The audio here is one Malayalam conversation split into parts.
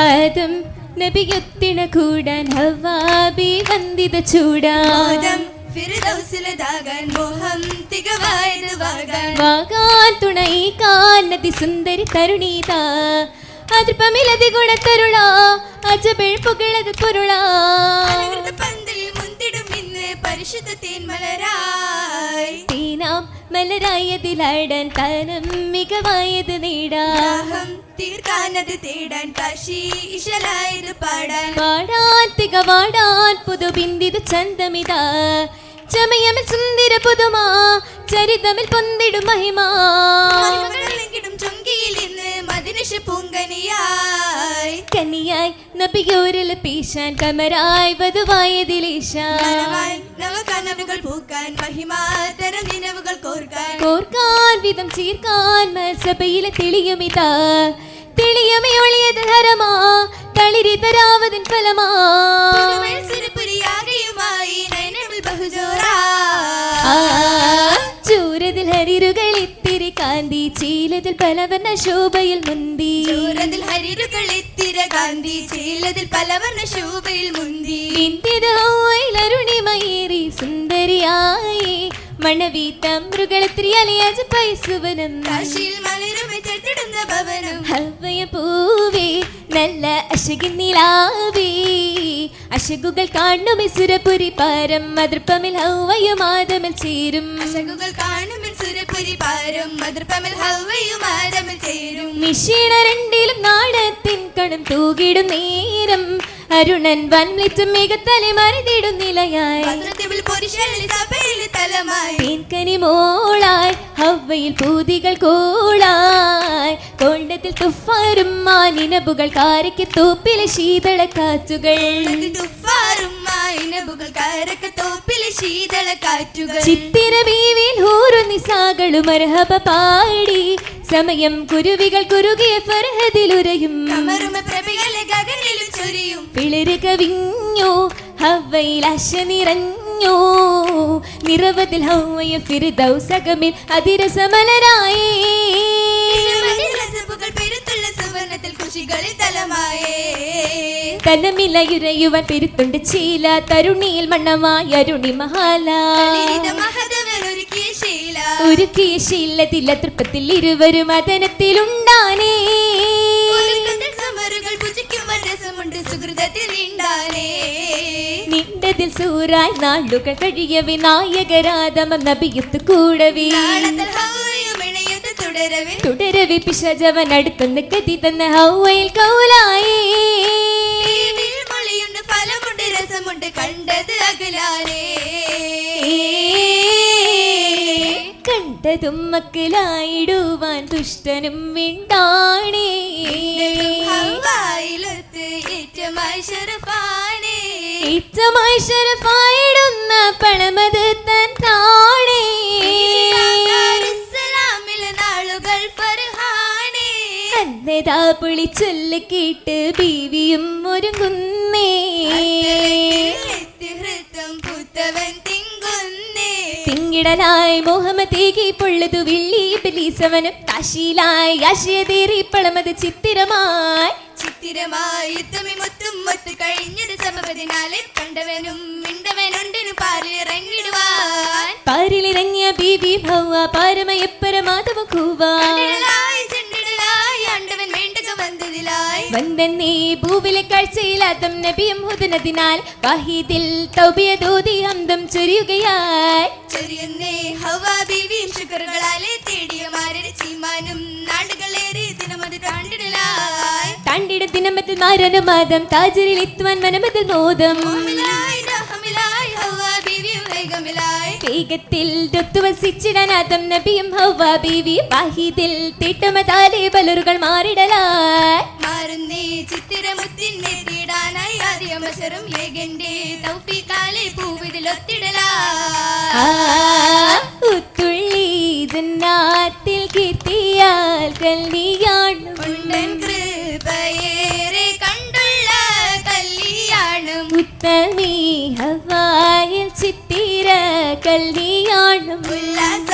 ആദം നബിയത്തിന കൂടാൻ ഹവാബി വന്ദിത ചൂടാദം ഫിർദൗസിലതാകാൻ മോഹം തികവായത് വാകാൻ വാകാൻ തുണയിക്കാൻ നദി സുന്ദരി തരുണീത. അതിർപ്പമിലതി ഗുണത്തരുള. അജബിൾ പുകളത് പൊരുളാ. പരിശുദ്ധ തേന്മലരായി തീനാം മലരായതിലാടാൻ താനം മികവായത് നേടാ. ദാഹം തീർക്കാനത് തേടാൻ കാശി ഇശലായത് പാടാൻ പാടാൻ തികവാടാൻ പുതുബിന്ദിത ചന്തമിതാ. ചമയമിൽ സുന്ദര പുതുമാ ചരിതമിൽ പൊന്തിടും മഹിമാ. മദിനിഷ പൂങ്കനിയായി. കനിയായി നബിയോരിൽ പീശാൻ കമരായി വധുവായതിലേശാൻ നനവാൻ നവകനവുകൾ പൂക്കാൻ മഹിമാതര നിലവുകൾ കോർക്കാൻ. കോർക്കാൻ വിധം ചീർക്കാൻ മത്സഭയിലെ തെളിയുമിതാ. തെളിയമേ ഒളിയത് ഹരമാ. തളിരിതരാവതിൻ ഫലമാ. സിരപ്പുരിയാകയുമായി കാന്തി ചീലതിൽ പലവർണ ശോഭയിൽ മുന്തി. ചൂരതിൽ ഹരിരുകൾ എത്തിര കാന്തി ചീലതിൽ പലവർണ ശോഭയിൽ മുന്തി. അരുണിമയേറി സുന്ദരിയായി. മണവീത്തം മൃഗളത്രി അലിയാജ പൈസുവനം. കാശിയിൽ മലരുമെ ചട്ടിടുന്ന ഭവനം. ഹവ്വയ പൂവേ നല്ല അശകിന്നിലാവേ അശകുകൾ കാണുമെ സുരപുരി പാരം. മതൃപ്പമിൽ ഹൗവയും മാതമിൽ ചേരും. അശകുകൾ കാണുമിൻ സുരപുരി പാരം മതൃപ്പമിൽ ഹവയും ആരമിൽ ചേരും. നിശീണ രണ്ടിലും നാടത്തിൻ കണം തൂകിടും നേരം. അരുണൻ വൻവിളിച്ചും മികത്തലെ മറിതിടും നിലയായി. തലമായി. മോളായി ഹവയിൽ പൂതികൾ കോളായി. കൊണ്ടത്തിൽ തുഫാരും മാനിനബുകൾ കാരയ്ക്ക് തോപ്പിലെ ശീതള കാറ്റുകൾ. തുഫാറും മാനിനബുകൾ കരക്ക തോപ്പിലെ ശീതള കാറ്റുകൾ. ചിത്തിര പാടി. സമയം കുരുവികൾ കുറുകിയ ഫർഹദിലുരയും കമറുമ പ്രഭകളെ ഗഗനിലും ചൊരിയും. പിളിര് കവിഞ്ഞു ഹവയിൽ അശ നിറഞ്ഞോ. നിറവതിൽ ഹവയ ഫിർദൗസകമിൽ അതിരസമലരായി. തലമായേ തലമിലയുരയുവാൻ പെരുത്തുണ്ട് ചീല തരുണിയിൽ മണ്ണമായ അരുണി മഹാല. ഒരുക്കിയ ശീല. ഒരുക്കിയ ശീലത്തില്ല തൃപ്പത്തിൽ ഇരുവരും അതനത്തിലുണ്ടാനേ നിണ്ടതിൽ സൂറായി നാളുകൾ കഴിയവി നായകരാധമം നബിയത്ത് കൂടവേ. തുടരവേ. തുടരവേ പിശജവൻ അടുത്തുനിന്ന് കത്തി തന്ന ഹൗവയിൽ കൗലായി. മൊളിയുണ്ട് ഫലമുണ്ട് രസമുണ്ട് കണ്ടത് അകലാലേ. കണ്ടതും മക്കളായിടുവാൻ ദുഷ്ടനും വിണ്ടാണേ. ഏറ്റമായി ശരഫായിടുന്ന പണമത് അന്നതാ പൊളിച്ചൊല്ല് കേട്ട് ബീവിയും ഒരുങ്ങുന്നേ. ഹൃത്തം പുത്തവൻ തിങ്കുന്നേ. തിങ്ങിടലായി മോഹമതേകി പൊള്ളതു വിള്ളി ബലീസവനും. കാശിയിലായി ആശയതേറി പളമത് ചിത്തിരമായി. ചിത്തിരമായി യുദ്ധമി മുത്തും മൊത്ത് കഴിഞ്ഞത് സമപതിനാലെ കണ്ടവനും മിണ്ടവനുണ്ടിനു പാലിറങ്ങിടുവാൻ പാരിലിറങ്ങിയ ബീവി ഭൗവ പാരമയപ്പരമാധവ കൂവാ ഭൂവിലെ കാഴ്ചയിലാത്തം നബിയും ഹുദനതിനാൽ വഹീദിൽ ചൊരിയുകയായി. ഹവാ ബീവിയും ശുക്രകളാലെ തേടിയ മാരരി ചീമാനും നാടുകളേറി ദിനമത് താണ്ടിടലായി താണ്ടിട ദിനമത്തിൽ മാരനുമാദം താജരിൽ എത്തുവാൻ മനമതിൽ മോദം. മോഹമിലായി ദാഹമിലായി ഹവാ ബീവിയും വേഗമിലായി. വേഗത്തിൽ ദൊത്തുവസിച്ചിടാൻ ആദം നബിയും ഹൗവ ബീവി വാഹിദിൽ തിട്ടമതാലെ പലരുകൾ മാറിടലായി. ആദ്യമസറും ഏകന്റെ തൗഫീഖാലെ പൂവിതിലൊത്തിടലായി ആ, ഉത്തുള്ളി ജന്നാത്തിൽ കീർത്തിയാൽ കല്യാണം ഉണ്ടൻ കൃപയേറെ കണ്ടുള്ള കല്യാണം ഉത്തമീ ഹവായിൽ ചിത്തിര കല്യാണം ഉല്ലാസ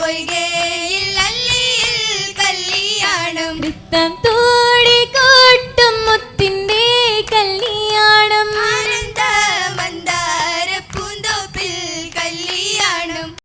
പൊയ്കയിൽ അല്ലിയിൽ കല്യാണം വൃത്തം തോടി